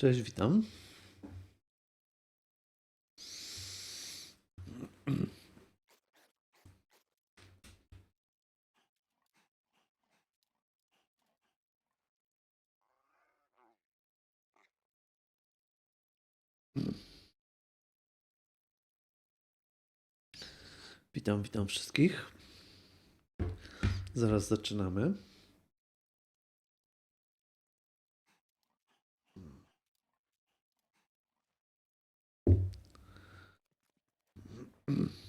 Cześć, witam. Witam, witam wszystkich. Zaraz zaczynamy. Czy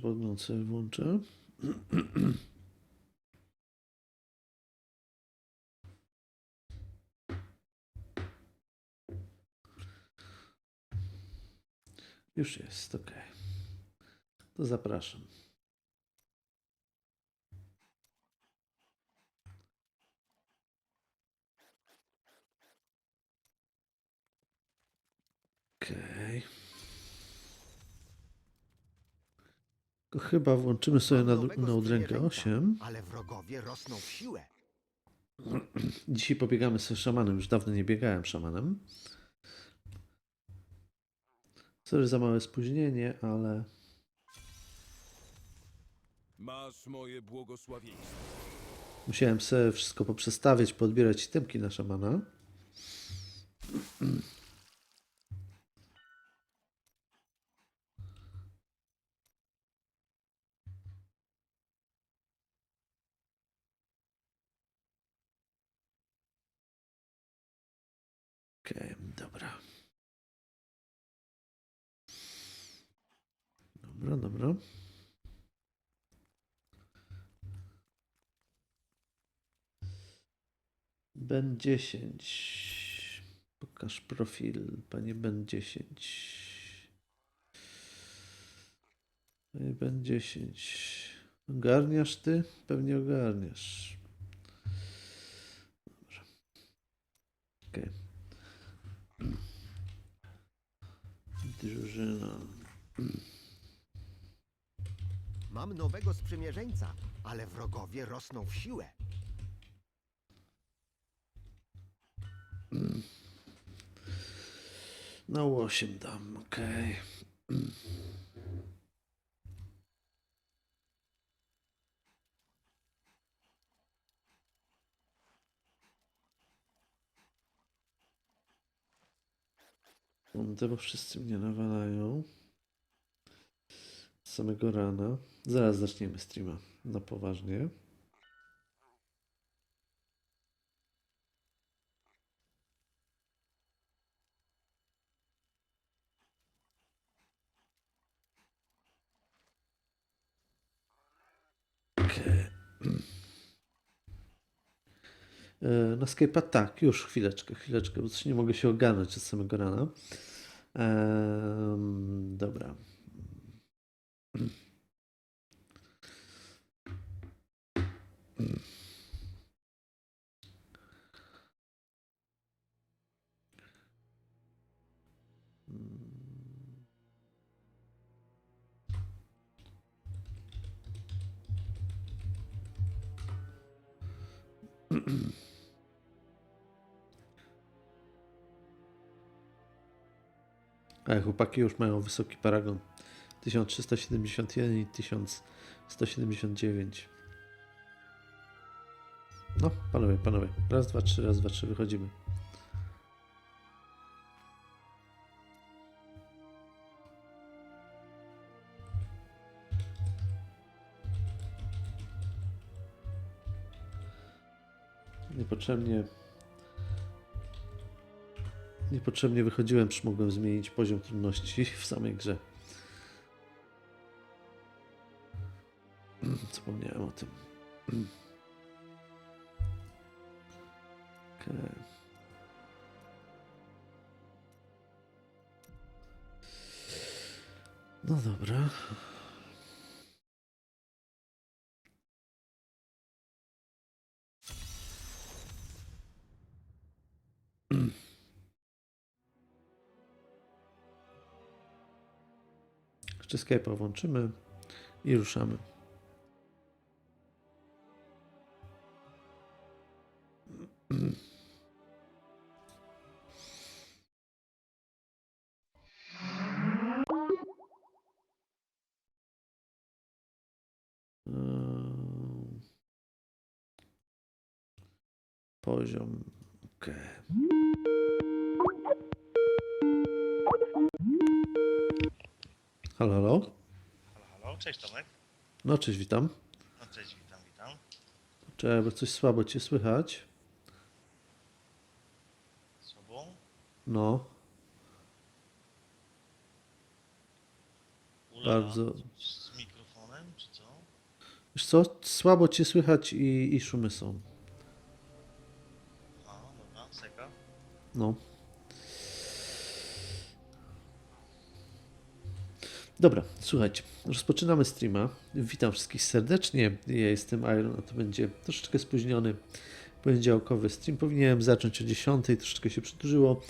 podgląd sobie włączę? Już jest, ok. To zapraszam. Okej. To chyba włączymy sobie na, na udrękę sprzymierzeńca, 8. Ale wrogowie rosną w siłę. Dzisiaj pobiegamy z szamanem. Już dawno nie biegałem szamanem. Sorry za małe spóźnienie, ale Masz moje błogosławieństwo. musiałem sobie wszystko poprzestawiać, podbierać itemki na szamana. Okej, dobra. Dobra, dobra. Ben 10. Pokaż profil, panie Ben 10. Panie Ben 10. Ogarniasz ty? Pewnie ogarniasz. Dobrze. Okej. Drużyna. Mam nowego sprzymierzeńca, ale wrogowie rosną w siłę. Na 8 dam, okej. Kurde, bo wszyscy mnie nawalają. Z samego rana. Zaraz zaczniemy streama. Na poważnie. Okej. E, Na Skype'a tak, już chwileczkę, chwileczkę, bo coś nie mogę się ogarnąć od samego rana. Dobra. A chłopaki już mają wysoki paragon. 1371 i 1179. No, panowie, panowie. Raz, dwa, trzy, raz, dwa, trzy, wychodzimy. Niepotrzebnie Niepotrzebnie wychodziłem, czy mogłem zmienić poziom trudności w samej grze. Zapomniałem o tym. Okay. No dobra. Jeszcze Skype'a włączymy i ruszamy. Eee, Poziom. OK. Halo, halo. Halo, halo, cześć Tomek. No, cześć, witam. No cześć, witam, witam. Cześć, bo coś słabo cię słychać. Słabo? No, Ula, Bardzo. Z mikrofonem, czy co? wiesz co, słabo cię słychać i, i szumy są. A, dobra, seka. No. Dobra, słuchajcie, rozpoczynamy streama. Witam wszystkich serdecznie. Ja jestem Iron, a to będzie troszeczkę spóźniony poniedziałkowy stream. Powinienem zacząć o 10, troszeczkę się przedłużyło.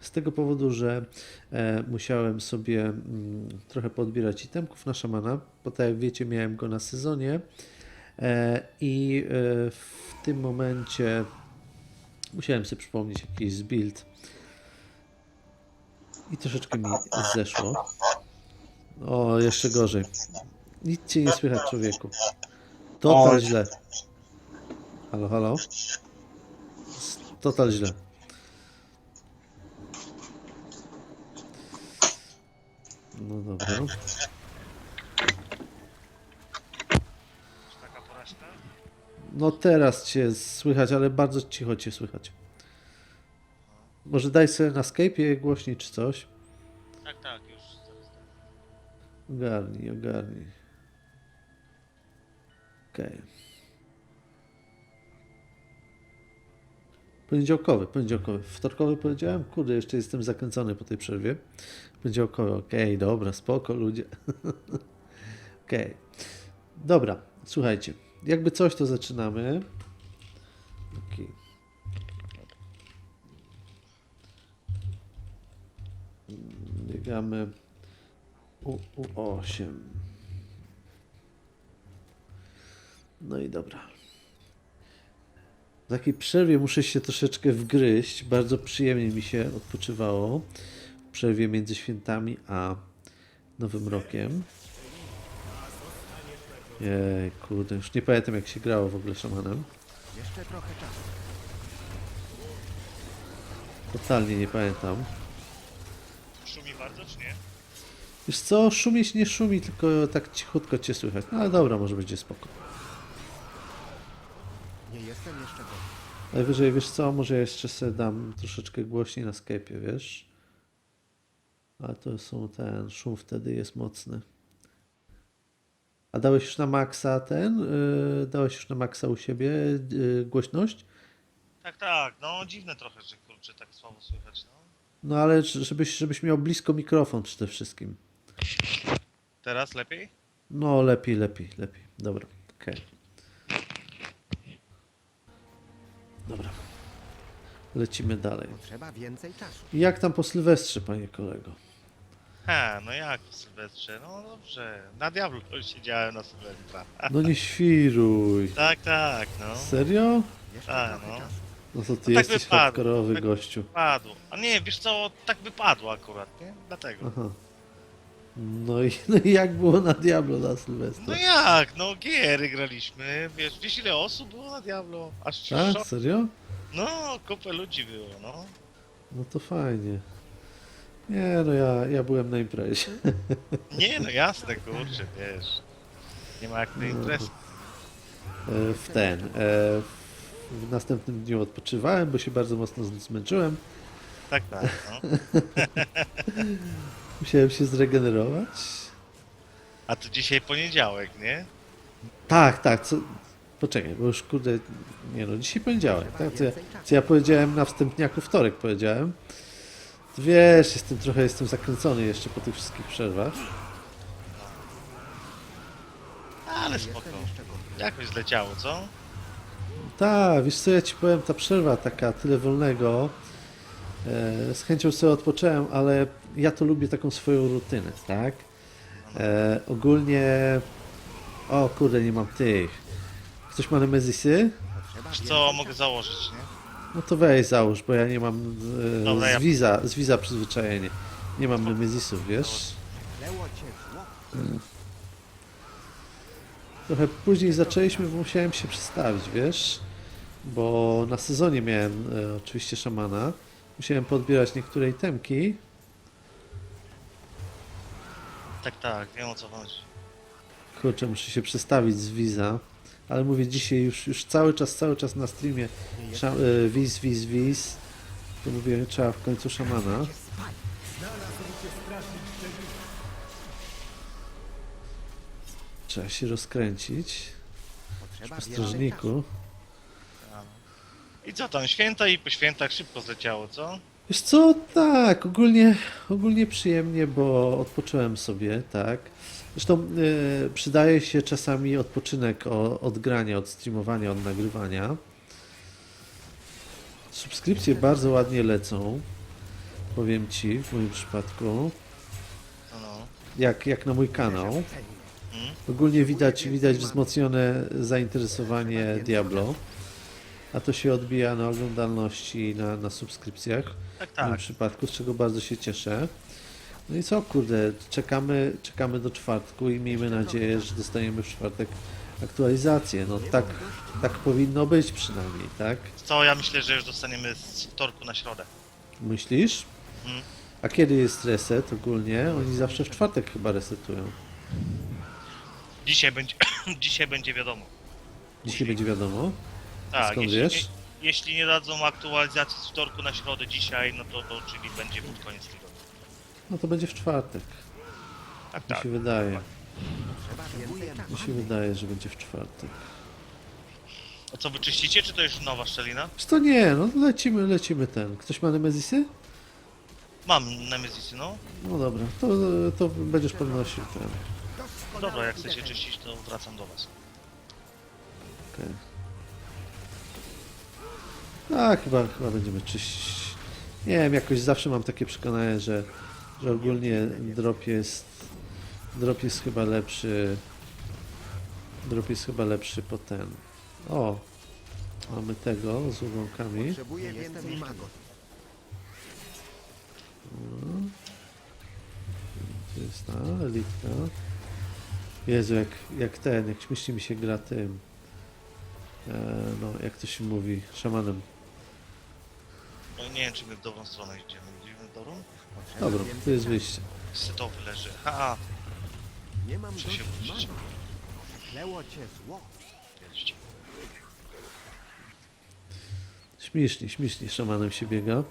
Z tego powodu, że e, musiałem sobie mm, trochę podbierać itemków na szamana, bo tak jak wiecie, miałem go na sezonie. E, I e, w tym momencie musiałem sobie przypomnieć jakiś build. I troszeczkę mi zeszło. O, jeszcze gorzej. Nic cię nie słychać, człowieku. Total źle. Halo, halo? Total źle. No dobra. No teraz cię słychać, ale bardzo cicho cię słychać. Może daj sobie na Skype'ie głośniej czy coś. Ogarnij, ogarnij. Okej. Poniedziałkowy, poniedziałkowy. Wtorkowy powiedziałem? Kurde, jeszcze jestem zakręcony po tej przerwie. Poniedziałkowy, okej, dobra, spoko ludzie. Okej. Dobra, słuchajcie. Jakby coś, to zaczynamy. Okej. Biegamy u, U8. No i dobra. W takiej przerwie muszę się troszeczkę wgryźć. Bardzo przyjemnie mi się odpoczywało. W przerwie między świętami a Nowym Rokiem. Jej, kurde, już nie pamiętam jak się grało w ogóle szamanem. Jeszcze trochę czasu. Totalnie nie pamiętam. Szumi bardzo, czy nie? Wiesz co, szumieć nie szumi, tylko tak cichutko cię słychać. No ale dobra, może będzie spoko. Nie jestem jeszcze gotowy. Najwyżej, wiesz co, może ja jeszcze sobie dam troszeczkę głośniej na Skype'ie, wiesz? Ale to są ten, szum wtedy jest mocny. A dałeś już na maksa ten? Yy, dałeś już na maksa u siebie yy, głośność? Tak, tak, no dziwne trochę, że kurczę tak słabo słychać, no. No ale żebyś, żebyś miał blisko mikrofon przede wszystkim. Teraz lepiej? No lepiej, lepiej, lepiej. Dobra, okej. Dobra. Lecimy dalej. Potrzeba więcej czasu. I Jak tam po Sylwestrze, panie kolego? He, no jak w Sylwestrze? No dobrze, na Diablo siedziałem na Sylwestra. No nie świruj. Tak, tak, no. Serio? Trochę no. No to ty No tak jesteś wypadło, hardkorowy tak- gościu. Padło. A nie, wiesz co, tak wypadło akurat, nie? Dlatego. Aha. No i, no i jak było na Diablo na Sylwestra? No jak, no giery graliśmy, wiesz, wiesz ile osób było na Diablo? Aż Tak? szok. Serio? No, kupę ludzi było, no. No to fajnie. Nie, no ja, ja byłem na imprezie. Nie, no jasne, kurczę, wiesz. Nie ma jak tej imprezy. E, W ten. e, W następnym dniu odpoczywałem, bo się bardzo mocno zmęczyłem. Tak, tak, no. Musiałem się zregenerować. A tu dzisiaj poniedziałek, nie? Tak, tak. Co... Poczekaj, bo już kurde. Nie no, dzisiaj poniedziałek, tak? Co ja, co ja powiedziałem na wstępniaku wtorek powiedziałem. To wiesz, jestem trochę jestem zakręcony jeszcze po tych wszystkich przerwach. Ale spoko. Jakoś zleciało, co? Tak, wiesz co, ja ci powiem, ta przerwa taka, tyle wolnego. E, z chęcią sobie odpocząłem, ale ja to lubię taką swoją rutynę, tak? E, ogólnie. O kurde, nie mam tych. Ktoś ma Nemezisy? Wiesz co, mogę założyć, nie? No to weź załóż, bo ja nie mam e, Dobra, ja- z wiza, z wiza przyzwyczajenie. Nie mam Nemezisów, wiesz? Zło. Trochę później zaczęliśmy, bo musiałem się przestawić, wiesz? Bo na sezonie miałem e, oczywiście szamana. Musiałem podbierać niektóre itemki. Tak, tak, wiem o co chodzi. Kurczę, muszę się przestawić z wiza. Ale mówię dzisiaj już, już cały czas, cały czas na streamie sza, e, wiz, wiz, wiz. To mówię, trzeba w końcu szamana. Trzeba się rozkręcić Potrzeba po strażniku. I co tam, święta i po świętach szybko zleciało, co? Wiesz co, tak, ogólnie, ogólnie przyjemnie, bo odpocząłem sobie, tak. Zresztą e, przydaje się czasami odpoczynek o, od grania, od streamowania, od nagrywania. Subskrypcje bardzo ładnie lecą, powiem Ci, w moim przypadku, No, no. jak, jak na mój kanał. Mm? Ogólnie widać, widać wzmocnione zainteresowanie Diablo, a to się odbija na oglądalności i na, na subskrypcjach. Tak, w moim tak. przypadku, z czego bardzo się cieszę. No i co, kurde, czekamy, czekamy do czwartku i miejmy nadzieję, że dostaniemy w czwartek aktualizację. No tak, tak powinno być przynajmniej, tak? Co, ja myślę, że już dostaniemy z wtorku na środę. Myślisz? Mm. A kiedy jest reset ogólnie? Oni zawsze w czwartek chyba resetują. Dzisiaj będzie, dzisiaj będzie wiadomo. Dzisiaj będzie wiadomo. Tak, Skąd jeśli, wiesz? Nie, jeśli nie dadzą aktualizacji z wtorku na środę dzisiaj, no to, to czyli będzie pod koniec tygodnia. No to będzie w czwartek. Tak, Mi tak. się wydaje. Czasu. Mi się wydaje, że będzie w czwartek. A co, wyczyścicie, czy to już nowa szczelina? To nie, no lecimy, lecimy ten. Ktoś ma Nemezisy? Mam Nemezisy, no. No dobra, to, to będziesz podnosił ten. Dobra, jak chcecie czyścić, to wracam do was. Okej. A, chyba, chyba będziemy czyścić. Nie wiem, jakoś zawsze mam takie przekonanie, że, że ogólnie drop jest, drop jest chyba lepszy. Drop jest chyba lepszy po ten. O! Mamy tego z ułomkami. Potrzebuję więcej. To jest ta elitka. Jezu, jak, jak ten, jak śmiesznie mi się gra tym. E, no, jak to się mówi, szamanem. No nie wiem, czy my w dobrą stronę idziemy. Idziemy w dobrą? Potrzeba Dobra, tu jest wyjście. Setowy leży. Ha, Nie mam muszę dość się wrócić. magów. Kleło cię zło. Śmiesznie, śmiesznie szamanem się biega.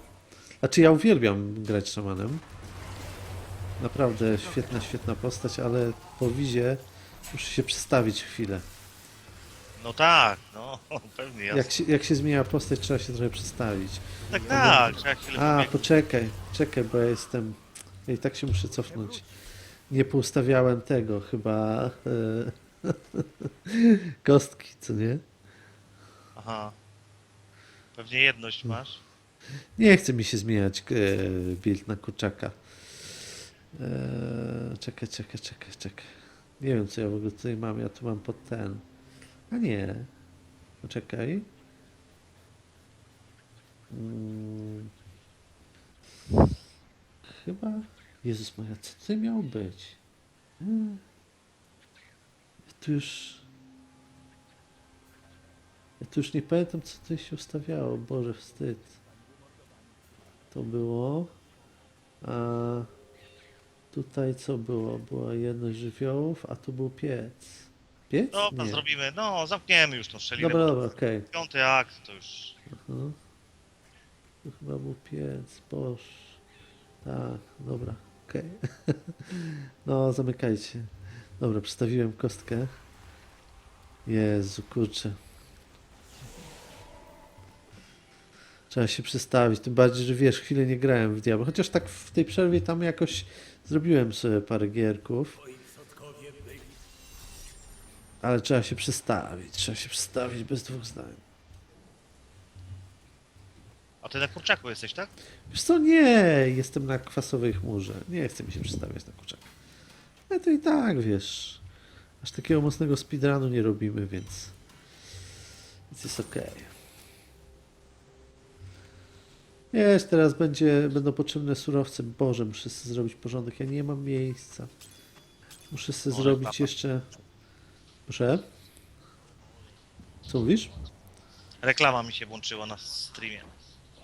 Znaczy ja uwielbiam grać szamanem. Naprawdę świetna, świetna postać, ale po wizie muszę się przestawić chwilę. No tak, no, pewnie jasne. Jak się, jak się zmienia postać, trzeba się trochę przestawić. Tak, tak, trzeba chwilę A, pobiegać. poczekaj, czekaj, bo ja jestem... Ja i tak się muszę cofnąć. Nie poustawiałem tego chyba... e, Kostki, co nie? Aha. Pewnie jedność masz. Nie chce mi się zmieniać e, build na kurczaka. E, czekaj, czekaj, czekaj, czekaj. Nie wiem, co ja w ogóle tutaj mam. Ja tu mam pod ten. A nie. Poczekaj. Mm. Chyba. Jezus Maria, co tutaj miało być? Ja tu już. Ja tu już nie pamiętam, co tutaj się ustawiało. Boże, wstyd. To było. A tutaj co było? Była jedność żywiołów, a tu był piec. Piec? Dobra, Nie. zrobimy. No, zamkniemy już tą szczelinę. Dobra, bo dobra, okej. Piąty akt to już. Tu chyba był piec, boż. Tak, dobra, okej. No, zamykajcie. Dobra, przestawiłem kostkę. Jezu, kurczę. Trzeba się przestawić, tym bardziej, że wiesz, chwilę nie grałem w Diablo. Chociaż tak w tej przerwie tam jakoś zrobiłem sobie parę gierków. Ale trzeba się przestawić, trzeba się przestawić bez dwóch zdań. A ty na kurczaku jesteś, tak? Wiesz co, nie, jestem na kwasowej chmurze. Nie chce mi się przestawiać na kurczaka. Ale to i tak, wiesz, aż takiego mocnego speedrunu nie robimy, więc, więc jest okej. Wiesz, teraz będzie, będą potrzebne surowce. Boże, muszę sobie zrobić porządek. Ja nie mam miejsca. Muszę sobie Może zrobić papa. jeszcze... Proszę? Co mówisz? Reklama mi się włączyła na streamie.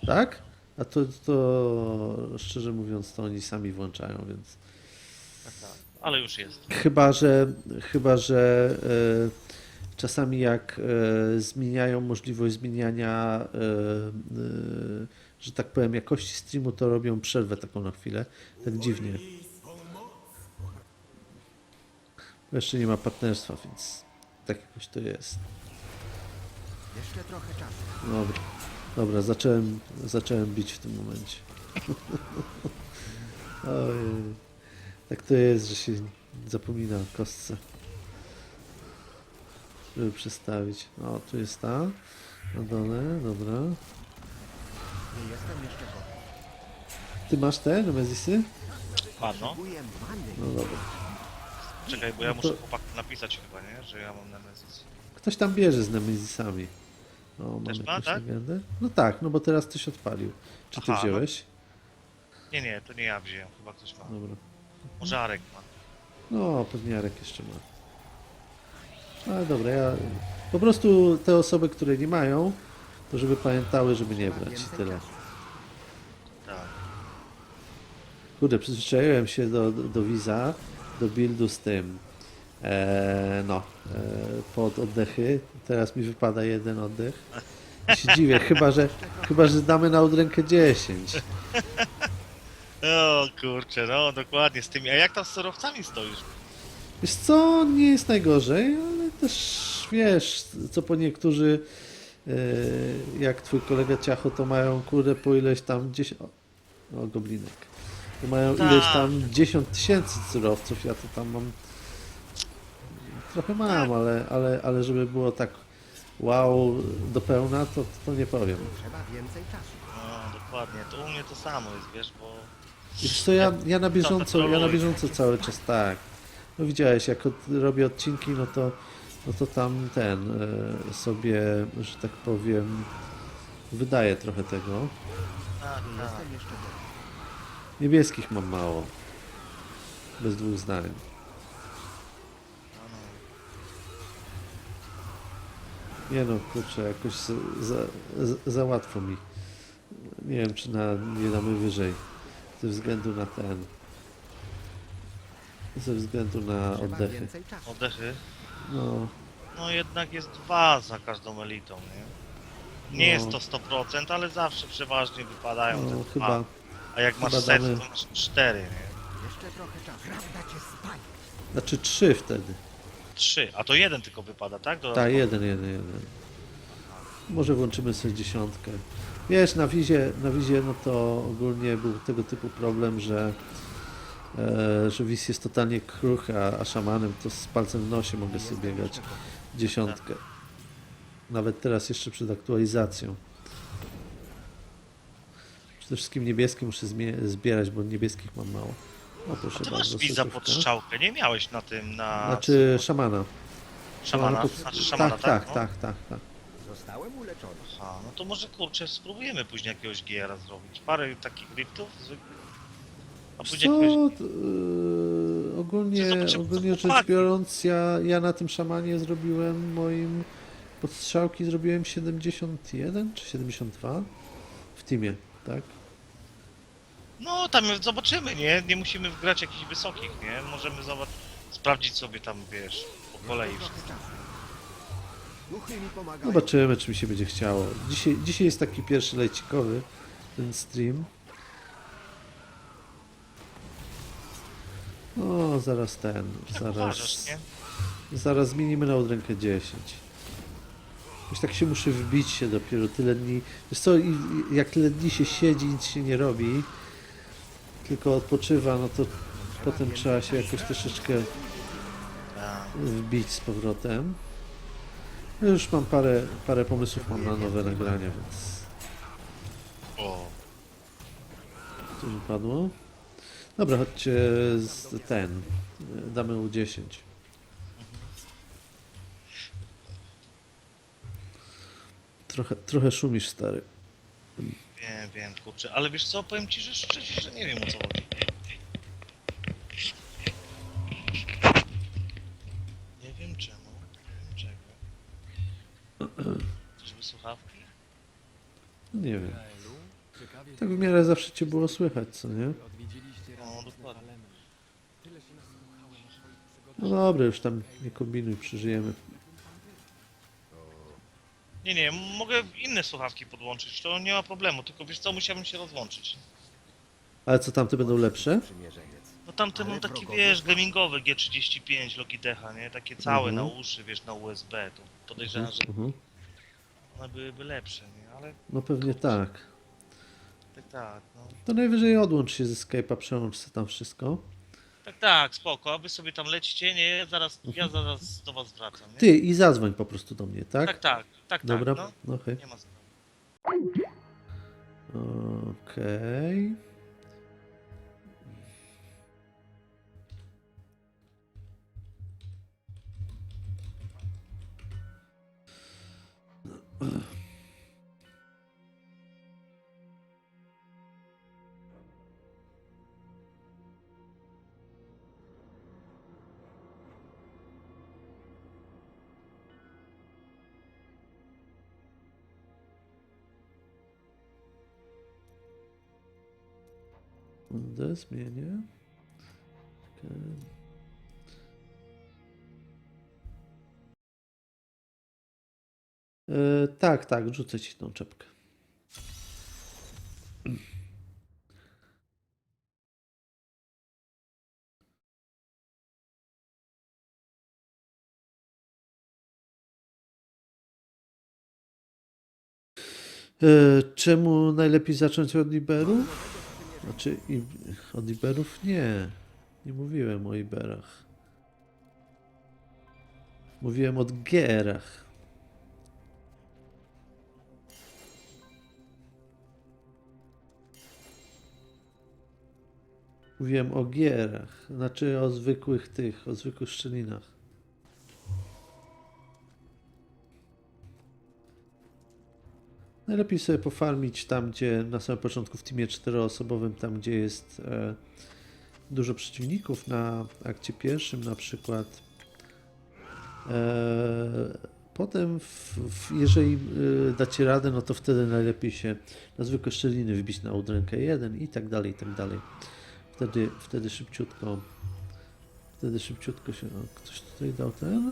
Tak? A to, to szczerze mówiąc, to oni sami włączają, więc. Ale już jest. Chyba, że chyba, że e, czasami jak e, zmieniają możliwość zmieniania, e, e, że tak powiem, jakości streamu, to robią przerwę taką na chwilę. Tak dziwnie. Bo Jeszcze nie ma partnerstwa, więc tak jakoś to jest. Jeszcze trochę czasu. Dobra, dobra, zacząłem, zacząłem bić w tym momencie. Ojej. Tak to jest, że się zapomina o kostce. Żeby przestawić. O, tu jest ta. Na dole, dobra. Nie jestem jeszcze gotów. Ty masz te no, Potrzebuję many. No dobra. Czekaj, bo ja No to- muszę chłopaku napisać chyba, nie? Że ja mam Nemesis. Ktoś tam bierze z Nemezisami. O, Też ma, tak? legendę. No tak, no bo teraz tyś odpalił. Czy ty Aha, no. wziąłeś? Nie, nie, to nie ja wziąłem, chyba ktoś ma. Dobra. Może Arek ma. No, pewnie Jarek jeszcze ma. Ale dobra, ja po prostu te osoby, które nie mają, to żeby pamiętały, żeby nie brać. więcej Tyle. Tak. Kurde, przyzwyczaiłem się do, do wiza, do buildu z tym. E, no, e, pod oddechy. Teraz mi wypada jeden oddech. I się dziwię, chyba że, chyba, że damy na odrękę 10. O kurczę, no dokładnie z tymi. A jak tam z surowcami stoisz? Wiesz co, nie jest najgorzej, ale też wiesz, co po niektórzy, e, jak twój kolega Ciacho, to mają kurde po ileś tam 10... O, o goblinek. To mają Tak. ileś tam 10 tysięcy surowców, ja to tam mam... Trochę mam, ale, ale, ale żeby było tak wow do pełna, to, to nie powiem. Trzeba więcej czasu. No dokładnie, to u mnie to samo jest, wiesz, bo... Wiesz co, ja, ja na bieżąco, ja na bieżąco cały czas tak. No widziałeś, jak od, robię odcinki, no to, no to tam ten e, sobie, że tak powiem, wydaję trochę tego. Tak, Nie tak. jestem jeszcze. Niebieskich mam mało. Bez dwóch zdań. No, no. Nie no, kurczę, jakoś za, za, za- za łatwo mi. Nie wiem, czy na, nie damy wyżej. Ze względu na ten. Ze względu na Trzeba oddechy. więcej czasu. Oddechy. No, No jednak jest dwa za każdą elitą, nie? Nie No. jest to 100%, ale zawsze przeważnie wypadają te no dwa. chyba. A jak masz set, damy- to masz cztery, nie? Jeszcze trochę czasu. Prawda cię spali. Znaczy trzy wtedy. Trzy. A to jeden tylko wypada, tak? Tak, Dodatkowo. jeden, jeden, jeden. Może włączymy sobie dziesiątkę. Wiesz, na wizie, na wizie no to ogólnie był tego typu problem, że, e, że wiz jest totalnie kruchy, a, a szamanem to z palcem w nosie mogę sobie biegać dziesiątkę. Nawet teraz jeszcze przed aktualizacją. Przede wszystkim niebieskie muszę zbierać, bo niebieskich mam mało. O proszę A ty bardzo. masz soczówka. pod strzałkę, nie miałeś na tym, na... Znaczy szamana. szamana, pod- znaczy szamana, tak, tak? tak, no? tak, tak, tak. Zostałem uleczony. Aha, no to może kurczę, spróbujemy później jakiegoś GR zrobić. Parę takich liftów zwykłych. A Wiesz później Co, jakiegoś... to, yy, ogólnie, Zobaczymy, co ogólnie rzecz chłopaki. biorąc, ja, ja na tym szamanie zrobiłem moim podstrzałki zrobiłem 71 czy 72 w teamie, tak? No tam zobaczymy, nie? Nie musimy wgrać jakichś wysokich, nie? Możemy zobacz... sprawdzić sobie tam, wiesz, po kolei wszystko. trochę czasu. Duchy mi pomagają. Zobaczymy, czy mi się będzie chciało. Dzisiaj, dzisiaj jest taki pierwszy lejcikowy ten stream. No, zaraz ten, Jak zaraz, uważasz, nie? zaraz zmienimy na odrękę 10. Jakoś tak się muszę wbić się dopiero tyle dni. Wiesz co, i, i jak tyle dni się siedzi, nic się nie robi, tylko odpoczywa, no to potem trzeba się jakoś troszeczkę wbić z powrotem. Ja już mam parę, parę pomysłów mam na nowe nagrania, więc O, coś wypadło. Dobra, chodźcie z ten. Damy mu 10. Trochę, trochę szumisz, stary. Wiem, wiem, kurczę. Ale wiesz co, powiem ci, że szczerze, że nie wiem o co chodzi. Nie wiem czemu, nie wiem czego. Czyżby słuchawki? Nie wiem. Tak w miarę zawsze cię było słychać, co nie? No, dokładnie. No dobra, już tam nie kombinuj, przeżyjemy. Nie, nie, mogę inne słuchawki podłączyć, to nie ma problemu, tylko wiesz co, musiałbym się rozłączyć. Ale co tamte będą lepsze? No tamte Ale mam taki, wrogowie- wiesz, gamingowy G35 Logitecha, nie? Takie całe Mhm. na uszy, wiesz, na USB, to podejrzewam, że Mhm. one byłyby lepsze, nie? Ale No pewnie tak. tak, tak, no. To najwyżej odłącz się ze Skype'a, przełącz sobie tam wszystko. Tak, tak, spoko, a wy sobie tam lecicie, nie? Ja zaraz, ja zaraz do was wracam, nie? Mhm. Ty i zadzwoń po prostu do mnie, tak? Tak, tak, tak, Dobra, tak, no no. Nie ma sprawy. Okej. D zmienię. Okej. E, tak, tak, rzucę ci tą czepkę. E, czemu najlepiej zacząć od Iberu? Znaczy, od Iberów nie. Nie mówiłem o Iberach. Mówiłem o Gierach. Mówiłem o Gierach. Znaczy o zwykłych tych, o zwykłych szczelinach. Najlepiej sobie pofarmić tam, gdzie na samym początku w teamie czteroosobowym, tam gdzie jest e, dużo przeciwników na akcie pierwszym na przykład. E, potem, w, w, jeżeli e, dacie radę, no to wtedy najlepiej się na zwykłe szczeliny wbić na udrękę 1 i tak dalej, i tak dalej. Wtedy, wtedy szybciutko, wtedy szybciutko się, o, ktoś tutaj dał ten,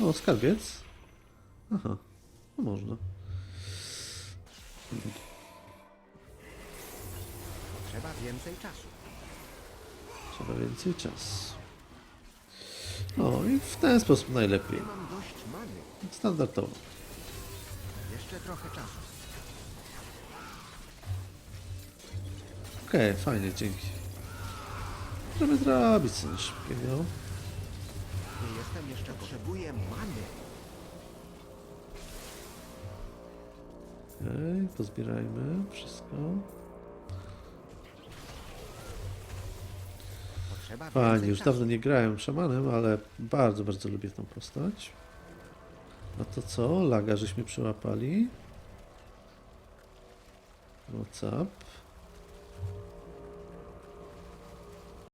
o, skarbiec, aha, no można. Trzeba więcej czasu. Trzeba więcej czasu. No i w ten sposób najlepiej. Nie mam dość many. Standardowo. Jeszcze trochę czasu. Okej, fajnie, dzięki. Możemy zrobić coś szybkiego. Nie jestem jeszcze potrzebuję many. Okej, pozbierajmy wszystko. Potrzeba Fajnie, więcej już czasu. dawno nie grałem szamanem, ale bardzo, bardzo lubię tą postać. No to co? Laga żeśmy przełapali. What's up?